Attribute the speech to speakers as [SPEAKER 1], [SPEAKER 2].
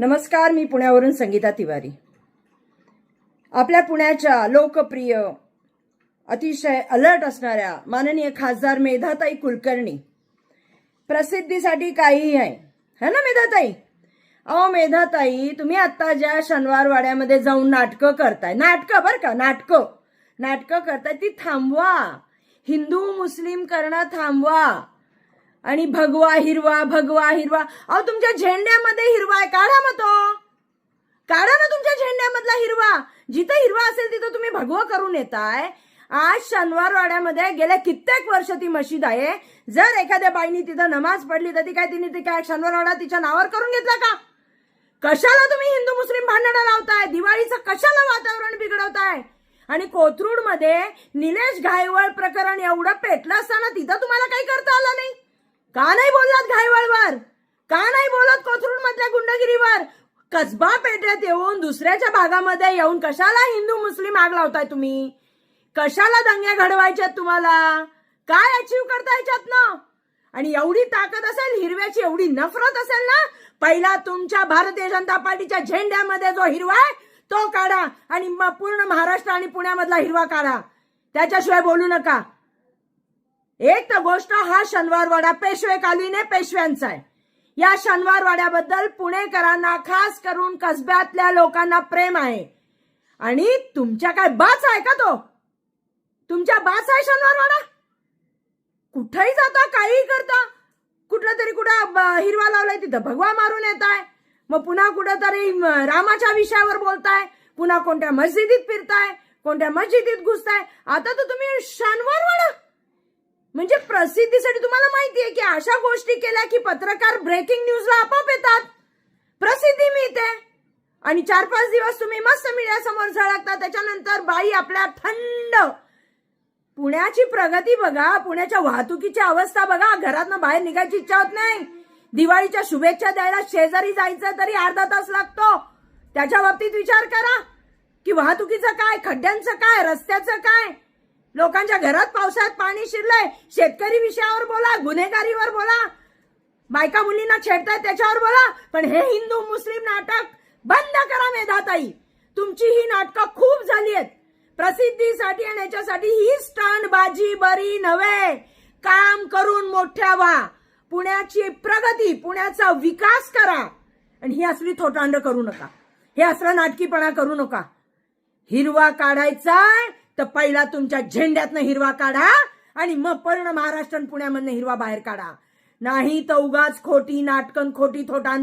[SPEAKER 1] नमस्कार मी पुण्यावरून संगीता तिवारी. आपल्या पुण्याच्या लोकप्रिय अतिशय अलर्ट असणाऱ्या माननीय खासदार मेधाताई कुलकर्णी. प्रसिद्धीसाठी काहीही आहे. है ना मेधाताई? अहो मेधाताई तुम्ही आता ज्या शनिवार वाड्यामध्ये जाऊन नाटकं करताय. नाटकं बरं का? नाटकं. नाटकं करताय ती थांबवा. हिंदू मुस्लिम करणं थांबवा. आणि भगवा हिरवा भगवा हिरवा. अहो तुमच्या झेंड्यामध्ये हिरवा आहे. काढा मग तो. काढा ना तुमच्या झेंड्यामधला हिरवा. जिथं हिरवा असेल तिथं तुम्ही भगवा करून येताय. आज शनिवार वाड्यामध्ये गेल्या कित्येक वर्ष ती मशीद आहे. जर एखाद्या बाईनी तिथं नमाज पडली तर ती काय तिने ती काय शनिवार वाडा तिच्या नावावर करून घेतला का? कशाला तुम्ही हिंदू मुस्लिम भांडणं लावताय? दिवाळीचं कशाला वातावरण बिघडवताय? आणि कोथरूडमध्ये निलेश घायवळ प्रकरण एवढं पेटलं असताना तिथं तुम्हाला काही करता आलं नाही? का नाही बोललात घायवळवर का नाही बोलत कोथरूड मधल्या गुंडगिरीवर? कसबा पेट्यात येऊन दुसऱ्याच्या भागामध्ये येऊन कशाला हिंदू मुस्लिम आग लावताय तुम्ही? कशाला दंग्या घडवायच्यात तुम्हाला? काय अचीव करता याच्यात ना? आणि एवढी ताकद असेल हिरव्याची एवढी नफरत असेल ना पहिला तुमच्या भारतीय जनता पार्टीच्या झेंड्यामध्ये जो हिरवा आहे तो काढा आणि मग पूर्ण महाराष्ट्र आणि पुण्यामधला हिरवा काढा. त्याच्याशिवाय बोलू नका. एक तर गोष्ट हा शनिवार वाडा पेशव्यांचा आहे. या शनिवार वाड्याबद्दल पुणेकरांना खास करून कसब्यातल्या लोकांना प्रेम आहे. आणि तुमच्या काय बाच आहे का तो? तुमच्या बाच आहे शनिवार वाडा कुठेही जाता काहीही करता. कुठलं तरी कुठं हिरवा लावलाय तिथं भगवा मारून येत आहे मग पुन्हा कुठं तरी रामाच्या विषयावर बोलताय. पुन्हा कोणत्या मस्जिदीत फिरताय कोणत्या मस्जिदीत घुसताय. आता तर तुम्ही शनिवार वाडा म्हणजे प्रसिद्धीसाठी तुम्हाला माहिती आहे की अशा गोष्टी केल्या की पत्रकार ब्रेकिंग न्यूजला आपोआप येतात. प्रसिद्धी मिळते. आणि चार पाच दिवस तुम्ही मस्त मीडिया समोर झळकता. त्याच्यानंतर बाई आपल्या थंड पुण्याची प्रगती बघा. पुण्याच्या वाहतुकीची अवस्था बघा. घरातनं बाहेर निघायची इच्छा होत नाही. दिवाळीच्या शुभेच्छा द्यायला शेजारी जायचं तरी अर्धा तास लागतो. त्याच्या बाबतीत विचार करा की वाहतुकीचं काय खड्ड्यांचं काय रस्त्याचं काय? लोकांच्या घरात पावसाळ्यात पाणी शिरलंय. शेतकरी विषयावर बोला गुन्हेगारीवर बोला. बायका मुलींना छेडतायत त्याच्यावर बोला. पण हे हिंदू मुस्लिम नाटक बंद करा मेधाताई. तुमची ही नाटकं खूप झाली आहेत प्रसिद्धीसाठी आणि याच्यासाठी ही स्टंट बाजी बरी नव्हे. काम करून मोठ्या व्हा पुण्याची प्रगती पुण्याचा विकास करा. आणि ही असली थोटांड करू नका. हे असलं नाटकीपणा करू नका. हिरवा काढायचा तर पहिला तुमच्या झेंड्यातनं हिरवा काढा आणि मग पर्ण महाराष्ट्र आणि पुण्यामधनं हिरवा बाहेर काढा. नाही तर उगाच खोटी नाटकन खोटी थोटांद